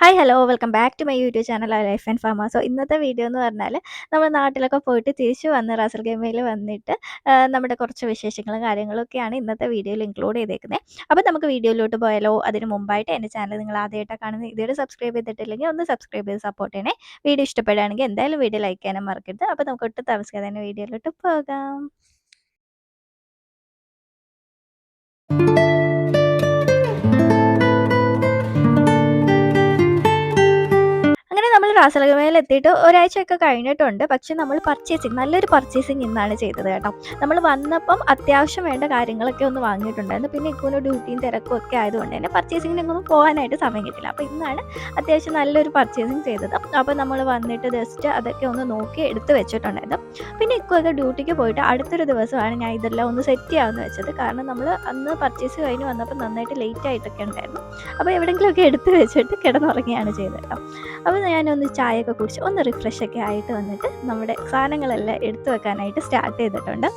Hi hello welcome back to my YouTube channel life and pharma so ഇന്നത്തെ video എന്ന് പറഞ്ഞാൽ നമ്മൾ നാട്ടിലൊക്കെ പോയിട്ട് തിരിച്ചു വന്ന് റാസൽ ഗെയിമയിൽ വന്നിട്ട് നമ്മുടെ കുറച്ച് വിശേഷങ്ങളും കാര്യങ്ങളൊക്കെയാണ് ഇന്നത്തെ വീഡിയോയിൽ ഇൻക്ലൂഡ് ചെയ്തേക്കുന്നത് അപ്പോൾ നമുക്ക് വീഡിയോയിലോട്ട് പോയാലോ? അതിന് മുമ്പായിട്ട് എന്റെ ചാനൽ നിങ്ങൾ ആദ്യമായിട്ടാണ് കാണുന്നത് ഇതുവരെ സബ്സ്ക്രൈബ് ചെയ്തിട്ടില്ലെങ്കിൽ ഒന്ന് സബ്സ്ക്രൈബ് ചെയ്ത് സപ്പോർട്ട് ചെയ്യണേ. വീഡിയോ ഇഷ്ടപ്പെടുകയാണെങ്കിൽ എന്തായാലും വീഡിയോ ലൈക്ക് ചെയ്യാനും മറക്കരുത്. അപ്പോൾ നമുക്ക് ഒട്ടും താമസിക്കാതെ തന്നെ വീഡിയോയിലോട്ട് പോകാം. did നമ്മൾ എത്തിയിട്ട് ഒരാഴ്ചയൊക്കെ കഴിഞ്ഞിട്ടുണ്ട്. പക്ഷെ നമ്മൾ പർച്ചേസിങ് നല്ലൊരു പർച്ചേസിങ് ഇന്നാണ് ചെയ്തത് കേട്ടോ. നമ്മൾ വന്നപ്പം അത്യാവശ്യം വേണ്ട കാര്യങ്ങളൊക്കെ ഒന്ന് വാങ്ങിയിട്ടുണ്ടായിരുന്നു. പിന്നെ ഇക്കുവിന് ഡ്യൂട്ടിയും തിരക്കും ഒക്കെ ആയതുകൊണ്ട് തന്നെ പർച്ചേസിങ്ങിനൊന്നും പോകാനായിട്ട് സമയം കിട്ടില്ല അപ്പോൾ ഇന്നാണ് അത്യാവശ്യം നല്ലൊരു പർച്ചേസിങ് ചെയ്തത്. അപ്പോൾ നമ്മൾ വന്നിട്ട് ജസ്റ്റ് അതൊക്കെ ഒന്ന് നോക്കി എടുത്ത് വെച്ചിട്ടുണ്ടായിരുന്നു. പിന്നെ ഇക്കുവൊക്കെ ഡ്യൂട്ടിക്ക് പോയിട്ട് അടുത്തൊരു ദിവസമാണ് ഞാൻ ഇതെല്ലാം ഒന്ന് സെറ്റ് ചെയ്യാമെന്ന് വെച്ചത്. കാരണം നമ്മൾ അന്ന് പർച്ചേസ് കഴിഞ്ഞ് വന്നപ്പോൾ നന്നായിട്ട് ലേറ്റ് ആയിട്ടൊക്കെ ഉണ്ടായിരുന്നു. അപ്പോൾ എവിടെയെങ്കിലുമൊക്കെ എടുത്ത് വെച്ചിട്ട് കിടന്നുറങ്ങുകയാണ് ചെയ്തത് കേട്ടോ. അപ്പോൾ ഞാനൊന്ന് ചായയൊക്കെ കുടിച്ച് ഒന്ന് റിഫ്രഷ് ഒക്കെ ആയിട്ട് വന്നിട്ട് നമ്മുടെ സാധനങ്ങളെല്ലാം എടുത്തു വെക്കാനായിട്ട് സ്റ്റാർട്ട് ചെയ്തിട്ടുണ്ട്.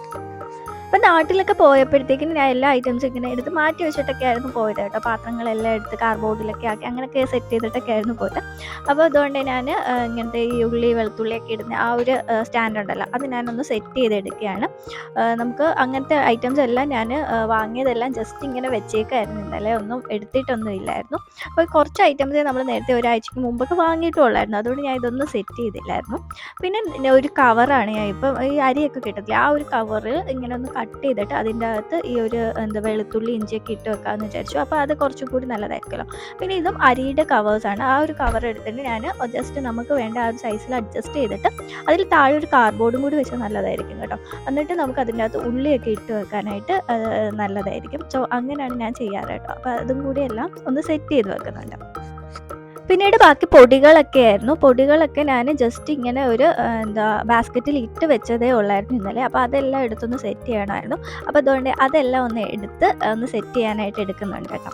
അപ്പം നാട്ടിലൊക്കെ പോയപ്പോഴത്തേക്കും ഞാൻ എല്ലാ ഐറ്റംസും ഇങ്ങനെ എടുത്ത് മാറ്റി വെച്ചിട്ടൊക്കെ ആയിരുന്നു പോയത് കേട്ടോ. പാത്രങ്ങളെല്ലാം എടുത്ത് കാർബോർഡിലൊക്കെ ആക്കി അങ്ങനെയൊക്കെ സെറ്റ് ചെയ്തിട്ടൊക്കെ ആയിരുന്നു പോയത്. അപ്പോൾ അതുകൊണ്ട് ഞാൻ ഇങ്ങനത്തെ ഈ ഉള്ളി വെളുത്തുള്ളിയൊക്കെ ഇടുന്ന ആ ഒരു സ്റ്റാൻഡ് ഉണ്ടല്ലോ അത് ഞാനൊന്ന് സെറ്റ് ചെയ്തെടുക്കുകയാണ്. നമുക്ക് അങ്ങനത്തെ ഐറ്റംസ് എല്ലാം ഞാൻ വാങ്ങിയതെല്ലാം ജസ്റ്റ് ഇങ്ങനെ വെച്ചേക്കായിരുന്നു. ഇന്നലെ ഒന്നും എടുത്തിട്ടൊന്നും ഇല്ലായിരുന്നു. അപ്പോൾ കുറച്ച് ഐറ്റംസ് നമ്മൾ നേരത്തെ ഒരാഴ്ചക്ക് മുമ്പൊക്കെ വാങ്ങിയിട്ടുള്ളായിരുന്നു. അതുകൊണ്ട് ഞാൻ ഇതൊന്നും സെറ്റ് ചെയ്തില്ലായിരുന്നു. പിന്നെ ഒരു കവറാണ് ഞാൻ ഇപ്പം ഈ അരിയൊക്കെ കിട്ടത്തില്ല ആ ഒരു കവറ് ഇങ്ങനെ ഒന്ന് കട്ട് ചെയ്തിട്ട് അതിന്റെ അകത്ത് ഈ ഒരു എന്താ വെളുത്തുള്ളി ഇഞ്ചിയൊക്കെ ഇട്ട് വെക്കാമെന്ന് വിചാരിച്ചു. അപ്പോൾ അത് കുറച്ചും കൂടി നല്ലതായിരിക്കുമല്ലോ. പിന്നെ ഇതും അരിയുടെ കവേഴ്സാണ് ആ ഒരു കവർ എടുത്തിട്ട് ഞാൻ ജസ്റ്റ് നമുക്ക് വേണ്ട ആ ഒരു സൈസിൽ അഡ്ജസ്റ്റ് ചെയ്തിട്ട് അതിൽ താഴെ ഒരു കാർഡ്ബോർഡും കൂടി വെച്ചാൽ നല്ലതായിരിക്കും കേട്ടോ. എന്നിട്ട് നമുക്ക് അതിന്റെ അകത്ത് ഉള്ളിയൊക്കെ ഇട്ട് വെക്കാനായിട്ട് നല്ലതായിരിക്കും. സോ അങ്ങനെയാണ് ഞാൻ ചെയ്യാറ് കേട്ടോ. അപ്പോൾ അതും കൂടി എല്ലാം ഒന്ന് സെറ്റ് ചെയ്ത് വെക്കുന്നുണ്ട്. പിന്നീട് ബാക്കി പൊടികളൊക്കെ ആയിരുന്നു. പൊടികളൊക്കെ ഞാൻ ജസ്റ്റ് ഇങ്ങനെ ഒരു എന്താ ബാസ്ക്കറ്റിൽ ഇട്ട് വെച്ചതേ ഉള്ളായിരുന്നു ഇന്നലെ. അപ്പോൾ അതെല്ലാം എടുത്തൊന്ന് സെറ്റ് ചെയ്യണമായിരുന്നു. അപ്പോൾ അതുകൊണ്ട് അതെല്ലാം ഒന്ന് എടുത്ത് ഒന്ന് സെറ്റ് ചെയ്യാനായിട്ട് എടുക്കുന്നുണ്ട് കേട്ടോ.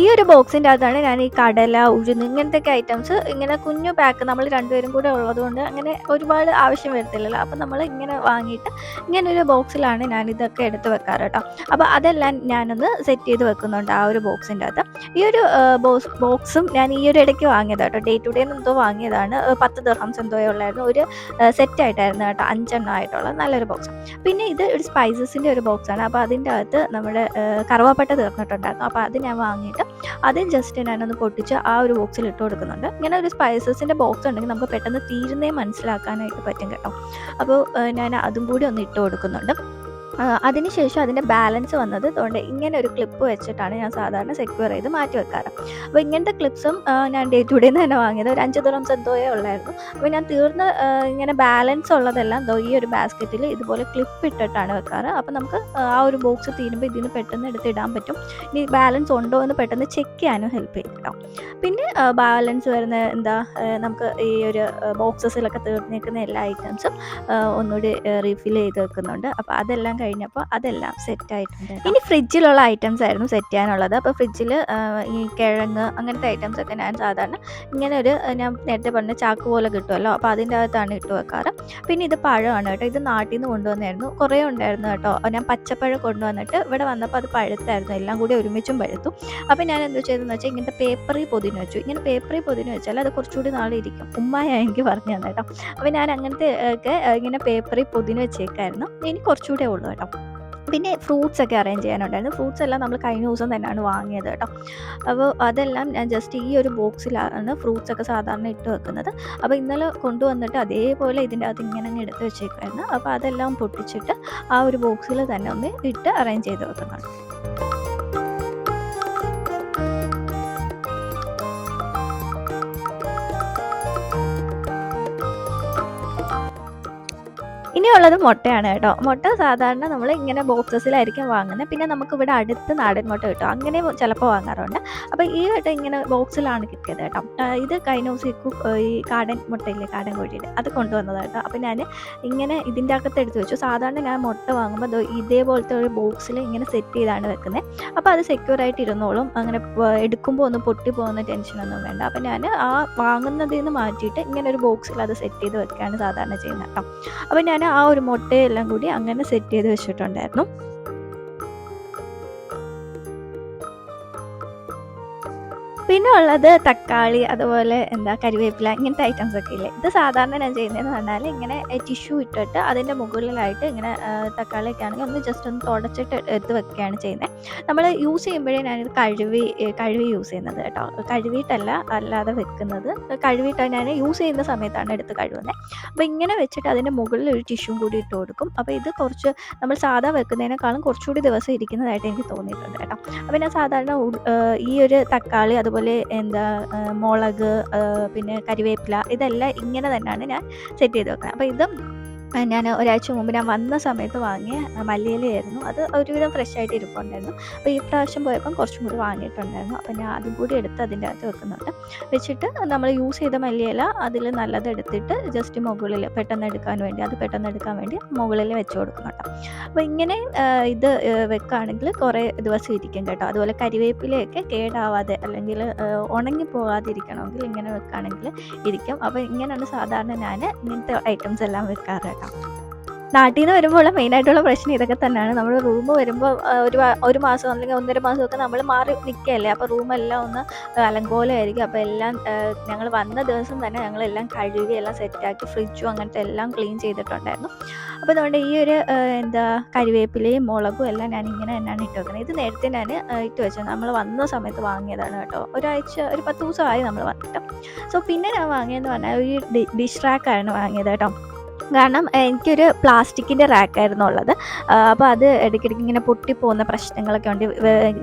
ഈ ഒരു ബോക്സിന്റെ അകത്താണ് ഞാൻ ഈ കടല ഉഴുന്ന് ഇങ്ങനത്തെ ഐറ്റംസ് ഇങ്ങനെ കുഞ്ഞു പാക്ക് നമ്മൾ രണ്ടുപേരും കൂടെ ഉള്ളതുകൊണ്ട് അങ്ങനെ ഒരുപാട് ആവശ്യം വരത്തില്ലല്ലോ. അപ്പോൾ നമ്മൾ ഇങ്ങനെ വാങ്ങിയിട്ട് ഇങ്ങനെ ഒരു ബോക്സിലാണ് ഞാൻ ഇതൊക്കെ എടുത്ത് വെക്കാറ് കേട്ടോ. അപ്പോൾ അതെല്ലാം ഞാനൊന്ന് സെറ്റ് ചെയ്ത് വെക്കുന്നുണ്ട് ആ ഒരു ബോക്സിന്റെ അകത്ത്. ഈ ഒരു ബോക്സ് ബോക്സും ഞാൻ ഈ ഒരു ഇടയ്ക്ക് വാങ്ങിയതാണ് കേട്ടോ. ഡേ ടു ഡേ എന്തോ വാങ്ങിയതാണ്. പത്ത് ദർഹംസ് എന്തോ ഉള്ളായിരുന്നു. ഒരു സെറ്റ് ആയിട്ടായിരുന്നു കേട്ടോ. അഞ്ചെണ്ണം ആയിട്ടുള്ള നല്ലൊരു ബോക്സ് പിന്നെ ഇത് ഒരു സ്പൈസസിന്റെ ഒരു ബോക്സാണ് അപ്പോൾ അതിന്റെ അകത്ത് നമ്മുടെ കറുവാപ്പട്ട തീർന്നിട്ടുണ്ടായിരുന്നു. അപ്പോൾ അത് ഞാൻ വാങ്ങിയിട്ട് അതും ജസ്റ്റ് ഞാനൊന്ന് പൊട്ടിച്ച് ആ ഒരു ബോക്സിൽ ഇട്ട് കൊടുക്കുന്നുണ്ട്. ഇങ്ങനെ ഒരു സ്പൈസസിന്റെ ബോക്സ് ഉണ്ടെങ്കിൽ നമുക്ക് പെട്ടെന്ന് തീരുന്നേ മനസ്സിലാക്കാനായിട്ട് പറ്റും കേട്ടോ. അപ്പോൾ ഞാൻ അതും കൂടി ഒന്ന് ഇട്ട് കൊടുക്കുന്നുണ്ട്. അതിനുശേഷം അതിന്റെ ബാലൻസ് വന്നത് അതുകൊണ്ട് ഇങ്ങനെ ഒരു ക്ലിപ്പ് വെച്ചിട്ടാണ് ഞാൻ സാധാരണ സെക്യൂർ ചെയ്ത് മാറ്റി വെക്കാറ്. അപ്പോൾ ഇങ്ങനത്തെ ക്ലിപ്സും ഞാൻ ഡേ ടു ഡേ തന്നെ വാങ്ങിയത്. ഒരു അഞ്ച് തുറം സെന്തോയേ ഉള്ളായിരുന്നു. അപ്പോൾ ഞാൻ തീർന്ന ഇങ്ങനെ ബാലൻസ് ഉള്ളതെല്ലാം ദോ ഈ ഒരു ബാസ്ക്കറ്റിൽ ഇതുപോലെ ക്ലിപ്പ് ഇട്ടിട്ടാണ് വെക്കാറ്. അപ്പോൾ നമുക്ക് ആ ഒരു ബോക്സ് തീരുമ്പോൾ ഇതിന് പെട്ടെന്ന് എടുത്തിടാൻ പറ്റും. ഇനി ബാലൻസ് ഉണ്ടോ എന്ന് പെട്ടെന്ന് ചെക്ക് ചെയ്യാനും ഹെൽപ്പ് ചെയ്യും കേട്ടോ പിന്നെ ബാലൻസ് വരുന്ന എന്താ നമുക്ക് ഈ ഒരു ബോക്സസിലൊക്കെ തീർന്നേക്കുന്ന എല്ലാ ഐറ്റംസും ഒന്നുകൂടി റീഫിൽ ചെയ്ത് വെക്കുന്നുണ്ട്. അപ്പോൾ അതെല്ലാം കഴിഞ്ഞപ്പോൾ അതെല്ലാം സെറ്റായിട്ടുണ്ട് ഇനി ഫ്രിഡ്ജിലുള്ള ഐറ്റംസ് ആയിരുന്നു സെറ്റ് ചെയ്യാനുള്ളത്. അപ്പോൾ ഫ്രിഡ്ജിൽ ഈ കിഴങ്ങ് അങ്ങനത്തെ ഐറ്റംസ് ഒക്കെ ഞാൻ സാധാരണ ഇങ്ങനെ ഒരു ഞാൻ നേരത്തെ പറഞ്ഞ ചാക്ക് പോലെ കിട്ടുമല്ലോ അപ്പോൾ അതിന്റെ അകത്താണ് ഇട്ട് വെക്കാറ്. പിന്നെ ഇത് പഴമാണ് കേട്ടോ ഇത് നാട്ടിൽ നിന്ന് കൊണ്ടുവന്നായിരുന്നു. കുറേ ഉണ്ടായിരുന്നു കേട്ടോ ഞാൻ പച്ചപ്പഴം കൊണ്ടുവന്നിട്ട് ഇവിടെ വന്നപ്പോൾ അത് പഴുത്തായിരുന്നു. എല്ലാം കൂടി ഒരുമിച്ചും പഴുത്തു. അപ്പോൾ ഞാൻ എന്താ ചെയ്തതെന്ന് വെച്ചാൽ ഇങ്ങനത്തെ പേപ്പറിൽ പൊതിന് വെച്ചു. ഇങ്ങനെ പേപ്പറിൽ പൊതിന് വെച്ചാൽ അത് കുറച്ചുകൂടി നാളെ ഇരിക്കും ഉമ്മായ എനിക്ക് പറഞ്ഞു തന്നെ കേട്ടോ അപ്പോൾ ഞാൻ അങ്ങനത്തെ ഒക്കെ ഇങ്ങനെ പേപ്പറിൽ പൊതിന് വെച്ചേക്കായിരുന്നു. ഇനി കുറച്ചുകൂടെ ഉള്ളൂ കേട്ടോ. പിന്നെ ഫ്രൂട്ട്സ് ഒക്കെ അറേഞ്ച് ചെയ്യാനുണ്ടായിരുന്നു. ഫ്രൂട്ട്സ് എല്ലാം നമ്മൾ കഴിഞ്ഞ ദിവസം തന്നെയാണ് വാങ്ങിയത് കേട്ടോ. അപ്പോൾ അതെല്ലാം ഞാൻ ജസ്റ്റ് ഈ ഒരു ബോക്സിലാണ് ഫ്രൂട്ട്സ് ഒക്കെ സാധാരണ ഇട്ട് വെക്കുന്നത്. അപ്പോൾ ഇന്നലെ കൊണ്ടുവന്നിട്ട് അതേപോലെ ഇതിന്റെ അകത്ത് ഇങ്ങനെ അങ്ങ് എടുത്ത് വെച്ചേക്കുമായിരുന്നു അപ്പോൾ അതെല്ലാം പൊട്ടിച്ചിട്ട് ആ ഒരു ബോക്സിൽ തന്നെ ഒന്ന് ഇട്ട് അറേഞ്ച് ചെയ്ത് വെക്കുന്നുണ്ട്. ഇനിയുള്ളത് മുട്ടയാണ് കേട്ടോ. മുട്ട സാധാരണ നമ്മൾ ഇങ്ങനെ ബോക്സസിലായിരിക്കും വാങ്ങുന്നത് പിന്നെ നമുക്ക് ഇവിടെ അടുത്ത് നാടൻ മുട്ട കിട്ടും. അങ്ങനെ ചിലപ്പോൾ വാങ്ങാറുണ്ട്. അപ്പോൾ ഈ കേട്ടോ ഇങ്ങനെ ബോക്സിലാണ് കിട്ടിയത് കേട്ടോ. ഇത് ആ, ഈ കാടൻ മുട്ടയില്ലേ കാടൻ കോഴിയുടെ അത് കൊണ്ടുവന്നത് കേട്ടോ. അപ്പോൾ ഞാൻ ഇങ്ങനെ ഇതിന്റെ അകത്ത് എടുത്ത് വെച്ചു. സാധാരണ ഞാൻ മുട്ട വാങ്ങുമ്പോൾ ഇതേപോലത്തെ ഒരു ബോക്സിൽ ഇങ്ങനെ സെറ്റ് ചെയ്താണ് വെക്കുന്നത് അപ്പോൾ അത് സെക്യൂർ ആയിട്ട് ഇരുന്നോളും. അങ്ങനെ എടുക്കുമ്പോൾ ഒന്നും പൊട്ടി പോകുന്ന ടെൻഷനൊന്നും വേണ്ട. അപ്പോൾ ഞാൻ ആ വാങ്ങുന്നതിൽ നിന്ന് മാറ്റിയിട്ട് ഇങ്ങനെ ഒരു ബോക്സിൽ അത് സെറ്റ് ചെയ്ത് വെക്കുകയാണ് സാധാരണ ചെയ്യുന്നത് കേട്ടോ. അപ്പോൾ ഞാൻ ആ ഒരു മുട്ടയെല്ലാം കൂടി അങ്ങനെ സെറ്റ് ചെയ്ത് വെച്ചിട്ടുണ്ടായിരുന്നു. പിന്നെ ഉള്ളത് തക്കാളി അതുപോലെ എന്താ കരിവേപ്പില ഇങ്ങനത്തെ ഐറ്റംസ് ഒക്കെ ഇല്ലേ? ഇത് സാധാരണ ഞാൻ ചെയ്യുന്നതെന്ന് പറഞ്ഞാൽ ഇങ്ങനെ ടിഷ്യൂ ഇട്ടിട്ട് അതിന്റെ മുകളിലായിട്ട് ഇങ്ങനെ തക്കാളിയൊക്കെ ആണെങ്കിൽ ഒന്ന് ജസ്റ്റ് ഒന്ന് തുടച്ചിട്ട് എടുത്ത് വെക്കുകയാണ് ചെയ്യുന്നത് നമ്മൾ യൂസ് ചെയ്യുമ്പോഴേ ഞാനിത് കഴുവി കഴുകി യൂസ് ചെയ്യുന്നത് കേട്ടോ. കഴുകിയിട്ടല്ല അല്ലാതെ വെക്കുന്നത്. കഴുകിയിട്ട് ഞാൻ യൂസ് ചെയ്യുന്ന സമയത്താണ് എടുത്ത് കഴുകുന്നത് അപ്പോൾ ഇങ്ങനെ വെച്ചിട്ട് അതിന്റെ മുകളിൽ ഒരു ടിഷ്യൂ കൂടി ഇട്ട് കൊടുക്കും. അപ്പോൾ ഇത് കുറച്ച് നമ്മൾ സാധാ വെക്കുന്നതിനേക്കാളും കുറച്ചുകൂടി ദിവസം ഇരിക്കുന്നതായിട്ട് എനിക്ക് തോന്നിയിട്ടുണ്ട് കേട്ടോ. അപ്പോൾ ഞാൻ സാധാരണ ഈ ഒരു തക്കാളി അതുപോലെ എന്താ ഏഹ് മുളക് പിന്നെ കരിവേപ്പില ഇതെല്ലാം ഇങ്ങനെ തന്നെയാണ് ഞാൻ സെറ്റ് ചെയ്ത് വെക്കുന്നത്. അപ്പോൾ ഇതും ഞാൻ ഒരാഴ്ച മുമ്പ് ഞാൻ വന്ന സമയത്ത് വാങ്ങിയ മല്ലിയിലയായിരുന്നു അത് ഒരുവിധം ഫ്രഷ് ആയിട്ട് ഇരിപ്പുണ്ടായിരുന്നു. അപ്പോൾ ഈ പ്രാവശ്യം പോയപ്പം കുറച്ചും കൂടി വാങ്ങിയിട്ടുണ്ടായിരുന്നു. അപ്പോൾ ഞാൻ അതും കൂടി എടുത്ത് അതിന്റെ അകത്ത് വെക്കുന്നുണ്ട്. വെച്ചിട്ട് നമ്മൾ യൂസ് ചെയ്ത മല്ലിയില അതിൽ നല്ലത് എടുത്തിട്ട് ജസ്റ്റ് മുകളിൽ പെട്ടെന്ന് എടുക്കാൻ വേണ്ടി അത് പെട്ടെന്ന് എടുക്കാൻ വേണ്ടി മുകളിൽ വെച്ച് കൊടുക്കുന്നുണ്ട് അപ്പോൾ ഇങ്ങനെ ഇത് വെക്കുകയാണെങ്കിൽ കുറേ ദിവസം ഇരിക്കും കേട്ടോ. അതുപോലെ കരിവേപ്പിലയൊക്കെ കേടാവാതെ അല്ലെങ്കിൽ ഉണങ്ങി പോകാതിരിക്കണമെങ്കിൽ ഇങ്ങനെ വെക്കുകയാണെങ്കിൽ ഇരിക്കും. അപ്പോൾ ഇങ്ങനെയാണ് സാധാരണ ഞാൻ ഇങ്ങനത്തെ ഐറ്റംസ് എല്ലാം വെക്കാറ് നാട്ടിൽ നിന്ന് വരുമ്പോൾ മെയിനായിട്ടുള്ള പ്രശ്നം ഇതൊക്കെ തന്നെയാണ് നമ്മൾ റൂം വരുമ്പോൾ ഒരു ഒരു മാസം അല്ലെങ്കിൽ ഒന്നര മാസമൊക്കെ നമ്മൾ മാറി നിൽക്കുകയല്ലേ അപ്പോൾ റൂമെല്ലാം ഒന്ന് അലങ്കോലമായിരിക്കും. അപ്പോൾ എല്ലാം ഞങ്ങൾ വന്ന ദിവസം തന്നെ ഞങ്ങളെല്ലാം കഴുകി എല്ലാം സെറ്റാക്കി ഫ്രിഡ്ജും അങ്ങനത്തെ എല്ലാം ക്ലീൻ ചെയ്തിട്ടുണ്ടായിരുന്നു. അപ്പോൾ അതുകൊണ്ട് ഈ ഒരു എന്താ കരിവേപ്പിലയും മുളകും എല്ലാം ഞാൻ ഇങ്ങനെ തന്നെയാണ് ഇട്ട് വെക്കുന്നത്. ഇത് നേരത്തെ ഞാൻ ഇട്ട് വെച്ചത്. നമ്മൾ വന്ന സമയത്ത് വാങ്ങിയതാണ് കേട്ടോ. ഒരാഴ്ച ഒരു പത്ത് ദിവസമായി നമ്മൾ വന്നിട്ട്. സോ പിന്നെ ഞാൻ വാങ്ങിയതെന്ന് പറഞ്ഞാൽ ഒരു ഡിഷ് റാക്കാണ് വാങ്ങിയത് കേട്ടോ. കാരണം എനിക്കൊരു പ്ലാസ്റ്റിക്കിന്റെ റാക്കായിരുന്നു ഉള്ളത്. അപ്പോൾ അത് ഇടയ്ക്കിടയ്ക്ക് ഇങ്ങനെ പൊട്ടിപ്പോകുന്ന പ്രശ്നങ്ങളൊക്കെ ഉണ്ട്.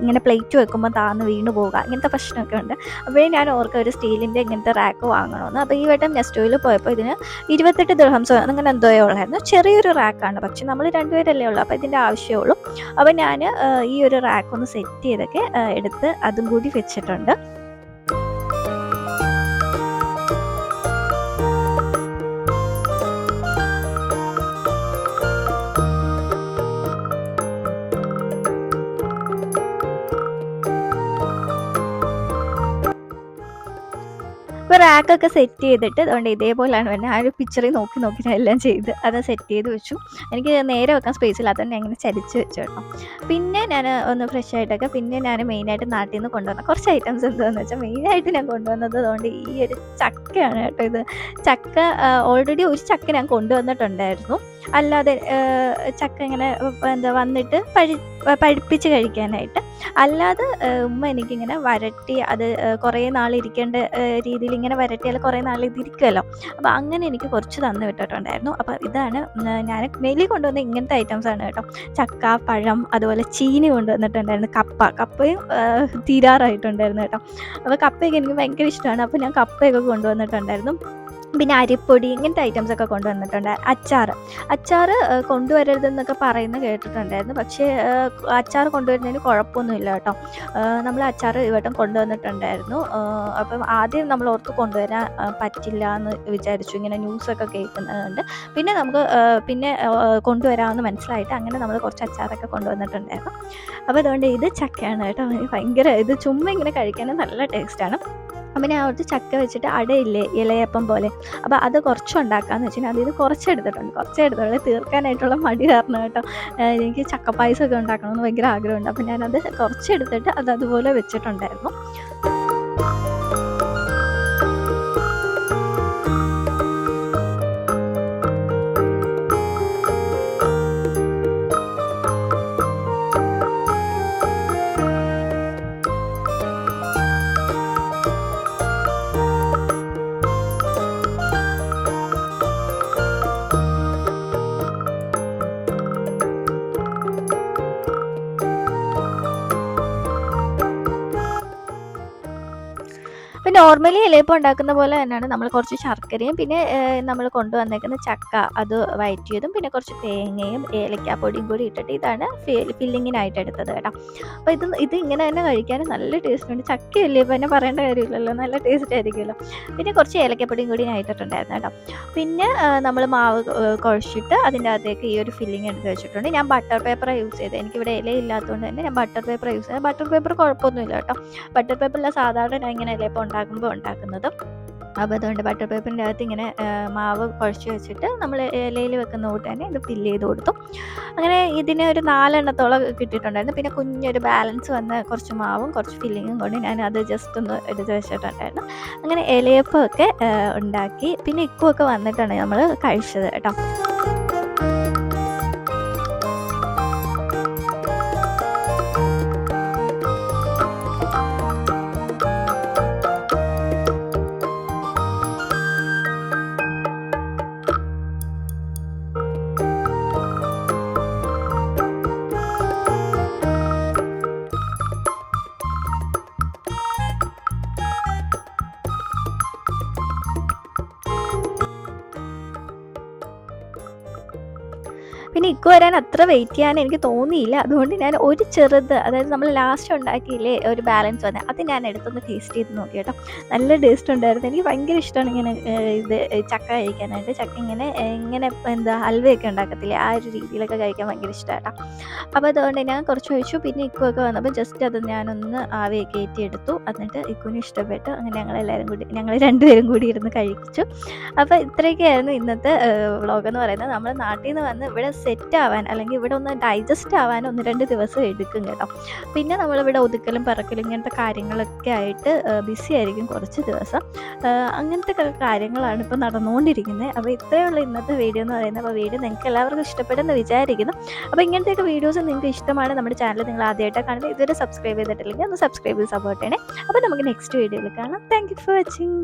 ഇങ്ങനെ പ്ലേറ്റ് വെക്കുമ്പോൾ താന്ന് വീണു പോകുക ഇങ്ങനത്തെ പ്രശ്നമൊക്കെ ഉണ്ട്. അപ്പോൾ ഞാൻ ഓർക്കുക ഒരു സ്റ്റീലിന്റെ ഇങ്ങനത്തെ റാക്ക് വാങ്ങണമെന്ന് അപ്പോൾ ഈ വട്ടം നെസ്റ്റോയിൽ പോയപ്പോൾ ഇതിന് ഇരുപത്തെട്ട് ദിർഹംസോ അങ്ങനെ എന്തോയോ ഉള്ളായിരുന്നു. ചെറിയൊരു റാക്കാണ്. പക്ഷെ നമ്മൾ രണ്ടുപേരല്ലേ ഉള്ളൂ. അപ്പോൾ ഇതിന്റെ ആവശ്യമേ ഉള്ളൂ. അപ്പോൾ ഞാൻ ഈ ഒരു റാക്ക് ഒന്ന് സെറ്റ് ചെയ്തൊക്കെ എടുത്ത് അതും കൂടി വെച്ചിട്ടുണ്ട്. ഇപ്പോൾ റാക്കൊക്കെ സെറ്റ് ചെയ്തിട്ട് അതുകൊണ്ട് ഇതേപോലെയാണ് വരുന്നത്. ആ ഒരു പിക്ചറിൽ നോക്കി നോക്കി ഞാൻ എല്ലാം ചെയ്ത് അത് സെറ്റ് ചെയ്ത് വെച്ചു. എനിക്ക് നേരെ വെക്കാൻ സ്പേസ് ഇല്ലാത്തതുകൊണ്ട് ഞാൻ ഇങ്ങനെ ചരിച്ച് വെച്ചു കേട്ടോ. പിന്നെ ഞാൻ ഒന്ന് ഫ്രഷ് ആയിട്ടൊക്കെ പിന്നെ ഞാൻ മെയിനായിട്ട് നാട്ടിൽ നിന്ന് കൊണ്ടുവന്ന കുറച്ച് ഐറ്റംസ് എന്താണെന്ന് വെച്ചാൽ മെയിനായിട്ട് ഞാൻ കൊണ്ടുവന്നത് അതുകൊണ്ട് ഈ ഒരു ചക്കയാണ് കേട്ടോ ഇത്. ചക്ക ഓൾറെഡി ഒരു ചക്ക ഞാൻ കൊണ്ടുവന്നിട്ടുണ്ടായിരുന്നു. അല്ലാതെ ചക്ക ഇങ്ങനെ എന്താ വന്നിട്ട് പഴി പഴുപ്പിച്ച് കഴിക്കാനായിട്ട്. അല്ലാതെ ഉമ്മ എനിക്കിങ്ങനെ വരട്ടി അത് കുറേ നാൾ ഇരിക്കേണ്ട രീതിയിൽ ഇങ്ങനെ വരട്ടിയാൽ കുറേ നാൾ ഇതിരിക്കുമല്ലോ അപ്പോൾ അങ്ങനെ എനിക്ക് കുറച്ച് തന്നു വിട്ടിട്ടുണ്ടായിരുന്നു. അപ്പോൾ ഇതാണ് ഞാൻ മെയിലി കൊണ്ടുവന്ന ഇങ്ങനത്തെ ഐറ്റംസ് ആണ് കേട്ടോ. ചക്ക പഴം അതുപോലെ ചീനി കൊണ്ടുവന്നിട്ടുണ്ടായിരുന്നു. കപ്പ കപ്പയും തീരാറായിട്ടുണ്ടായിരുന്നു കേട്ടോ. അപ്പോൾ കപ്പയൊക്കെ എനിക്ക് ഭയങ്കര ഇഷ്ടമാണ്. അപ്പോൾ ഞാൻ കപ്പയൊക്കെ കൊണ്ടുവന്നിട്ടുണ്ടായിരുന്നു. പിന്നെ അരിപ്പൊടി ഇങ്ങനത്തെ ഐറ്റംസ് ഒക്കെ കൊണ്ടുവന്നിട്ടുണ്ട്. അച്ചാർ. അച്ചാർ കൊണ്ടുവരരുതെന്നൊക്കെ പറയുന്നത് കേട്ടിട്ടുണ്ടായിരുന്നു. പക്ഷേ അച്ചാർ കൊണ്ടുവരുന്നതിന് കുഴപ്പമൊന്നുമില്ല കേട്ടോ. നമ്മൾ അച്ചാർ ഇവട്ടം കൊണ്ടുവന്നിട്ടുണ്ടായിരുന്നു. അപ്പം ആദ്യം നമ്മൾ ഓർത്ത് കൊണ്ടുവരാൻ പറ്റില്ല എന്ന് വിചാരിച്ചു. ഇങ്ങനെ ന്യൂസൊക്കെ കേൾക്കുന്നുണ്ട് പിന്നെ നമുക്ക് പിന്നെ കൊണ്ടുവരാമെന്ന് മനസ്സിലായിട്ട് അങ്ങനെ നമ്മൾ കുറച്ച് അച്ചാറൊക്കെ കൊണ്ടുവന്നിട്ടുണ്ടായിരുന്നു. അപ്പോൾ അതുകൊണ്ട് ഇത് ചക്കയാണ് കേട്ടോ. ഭയങ്കര ഇത് ചുമ്മാ ഇങ്ങനെ കഴിക്കാനും നല്ല ടേസ്റ്റാണ് അപ്പം ഞാൻ അവിടുത്തെ ചക്ക വെച്ചിട്ട് അടയില്ലേ ഇലയപ്പം പോലെ. അപ്പോൾ അത് കുറച്ച് ഉണ്ടാക്കാമെന്ന് വെച്ചാൽ അതിൽ കുറച്ച് എടുത്തിട്ടുണ്ട് കുറച്ച് എടുത്തോളൂ തീർക്കാനായിട്ടുള്ള മടി കാരണം കേട്ടോ. എനിക്ക് ചക്കപ്പായസമൊക്കെ ഉണ്ടാക്കണമെന്ന് ഭയങ്കര ആഗ്രഹമുണ്ട്. അപ്പോൾ ഞാനത് കുറച്ച് എടുത്തിട്ട് അത് അതുപോലെ വെച്ചിട്ടുണ്ടായിരുന്നു. നോർമലി ഇലയപ്പം ഉണ്ടാക്കുന്ന പോലെ തന്നെയാണ്. നമ്മൾ കുറച്ച് ശർക്കരയും പിന്നെ നമ്മൾ കൊണ്ടുവന്നേക്കുന്ന ചക്ക അത് വയറ്റിയതും പിന്നെ കുറച്ച് തേങ്ങയും ഏലക്കാപ്പൊടിയും കൂടി ഇട്ടിട്ട് ഇതാണ് ഫില്ലിങ്ങിനായിട്ട് എടുത്തത് കേട്ടോ. അപ്പോൾ ഇത് ഇത് ഇങ്ങനെ തന്നെ കഴിക്കാൻ നല്ല ടേസ്റ്റ് ഉണ്ട്. ചക്കയല്ലേ പിന്നെ പറയേണ്ട കാര്യമില്ലല്ലോ. നല്ല ടേസ്റ്റ് ആയിരിക്കുമല്ലോ. പിന്നെ കുറച്ച് ഏലക്കപ്പൊടിയും കൂടി ഞാൻ ഇട്ടിട്ടുണ്ടായിരുന്നു കേട്ടോ. പിന്നെ നമ്മൾ മാവ് കുഴച്ചിട്ട് അതിന്റെ അകത്തേക്ക് ഈ ഒരു ഫില്ലിങ് എടുത്ത് വെച്ചിട്ടുണ്ട്. ഞാൻ ബട്ടർ പേപ്പർ യൂസ് ചെയ്തത്. എനിക്കിവിടെ ഇല ഇല്ലാത്തതുകൊണ്ട് തന്നെ ഞാൻ ബട്ടർ പേപ്പർ യൂസ് ചെയ്തത്. ബട്ടർ പേപ്പർ കുഴപ്പമൊന്നുമില്ല കേട്ടോ. ബട്ടർ പേപ്പറിലെ സാധാരണ ഞാൻ ഇങ്ങനെ ഇലയപ്പം ഉണ്ടാക്കുമ്പോൾ ഉണ്ടാക്കുന്നതും അപ്പോൾ അതുകൊണ്ട് ബട്ടർ പേപ്പറിന്റെ അകത്ത് ഇങ്ങനെ മാവ് കുഴച്ച് വെച്ചിട്ട് നമ്മൾ ഇലയിൽ വെക്കുന്ന കൂട്ട് തന്നെ ഇത് ഫില്ല് ചെയ്ത് കൊടുത്തു. അങ്ങനെ ഇതിന് ഒരു നാലെണ്ണത്തോളം കിട്ടിയിട്ടുണ്ടായിരുന്നു. പിന്നെ കുഞ്ഞൊരു ബാലൻസ് വന്ന കുറച്ച് മാവും കുറച്ച് ഫില്ലിങ്ങും കൊണ്ട് ഞാൻ അത് ജസ്റ്റ് ഒന്ന് എടുത്ത് വെച്ചിട്ടുണ്ടായിരുന്നു. അങ്ങനെ ഇലയപ്പമൊക്കെ ഉണ്ടാക്കി. പിന്നെ ഇക്കുമൊക്കെ വന്നിട്ടാണ് നമ്മൾ കഴിച്ചത് കേട്ടോ. പിന്നെ ഇക്കു വരാൻ അത്ര വെയിറ്റ് ചെയ്യാൻ എനിക്ക് തോന്നിയില്ല. അതുകൊണ്ട് ഞാൻ ഒരു ചെറുത് അതായത് നമ്മൾ ലാസ്റ്റ് ഉണ്ടാക്കിയില്ലേ ഒരു ബാലൻസ് വന്നത് അത് ഞാൻ എടുത്തൊന്ന് ടേസ്റ്റ് ചെയ്ത് നോക്കി കേട്ടോ. നല്ല ടേസ്റ്റ് ഉണ്ടായിരുന്നു. എനിക്ക് ഭയങ്കര ഇഷ്ടമാണ് ഇങ്ങനെ ഇത് ചക്ക കഴിക്കാനായിട്ട്. ചക്ക ഇങ്ങനെ ഇങ്ങനെ എന്താ ഹൽവയൊക്കെ ഉണ്ടാക്കത്തില്ലേ ആ ഒരു രീതിയിലൊക്കെ കഴിക്കാൻ ഭയങ്കര ഇഷ്ടമാണ് കേട്ടോ. അപ്പോൾ അതുകൊണ്ട് ഞാൻ കുറച്ച് ഒഴിച്ചു പിന്നെ ഇക്കുവൊക്കെ വന്നപ്പോൾ ജസ്റ്റ് അത് ഞാനൊന്ന് ആവിയൊക്കെ കയറ്റി എടുത്തു എന്നിട്ട് ഇക്കുവിന് ഇഷ്ടപ്പെട്ടു. അങ്ങനെ ഞങ്ങൾ എല്ലാവരും കൂടി ഞങ്ങൾ രണ്ടുപേരും കൂടി ഇരുന്ന് കഴിച്ചു. അപ്പോൾ ഇത്രയൊക്കെയായിരുന്നു ഇന്നത്തെ വ്ളോഗ് എന്ന് പറയുന്നത്. നമ്മൾ നാട്ടിൽ നിന്ന് വന്ന് ഇവിടെ സെറ്റ് ആവാൻ അല്ലെങ്കിൽ ഇവിടെ ഒന്ന് ഡൈജസ്റ്റ് ആവാൻ ഒന്ന് രണ്ട് ദിവസം എടുക്കും കേട്ടോ. പിന്നെ നമ്മളിവിടെ ഒതുക്കലും പറക്കലും ഇങ്ങനത്തെ കാര്യങ്ങളൊക്കെ ആയിട്ട് ബിസി ആയിരിക്കും കുറച്ച് ദിവസം. അങ്ങനത്തെ കാര്യങ്ങളാണ് ഇപ്പോൾ നടന്നുകൊണ്ടിരിക്കുന്നത് അപ്പോൾ ഇത്രയുള്ള ഇന്നത്തെ വീഡിയോ എന്ന് പറയുന്നത്. അപ്പോൾ വീഡിയോ നിങ്ങൾക്ക് എല്ലാവർക്കും ഇഷ്ടപ്പെടുമെന്ന് വിചാരിക്കുന്നു. അപ്പോൾ ഇങ്ങനത്തെയൊക്കെ വീഡിയോസ് നിങ്ങൾക്ക് ഇഷ്ടമാണ് നമ്മുടെ ചാനൽ നിങ്ങൾ ആദ്യമായിട്ടാണ് കാണുന്നത്. ഇതുവരെ സബ്സ്ക്രൈബ് ചെയ്തിട്ടില്ലെങ്കിൽ ഒന്ന് സബ്സ്ക്രൈബ് ചെയ്ത് സപ്പോർട്ട് ചെയ്യണേ. അപ്പോൾ നമുക്ക് നെക്സ്റ്റ് വീഡിയോയിൽ കാണാം. Thank you for watching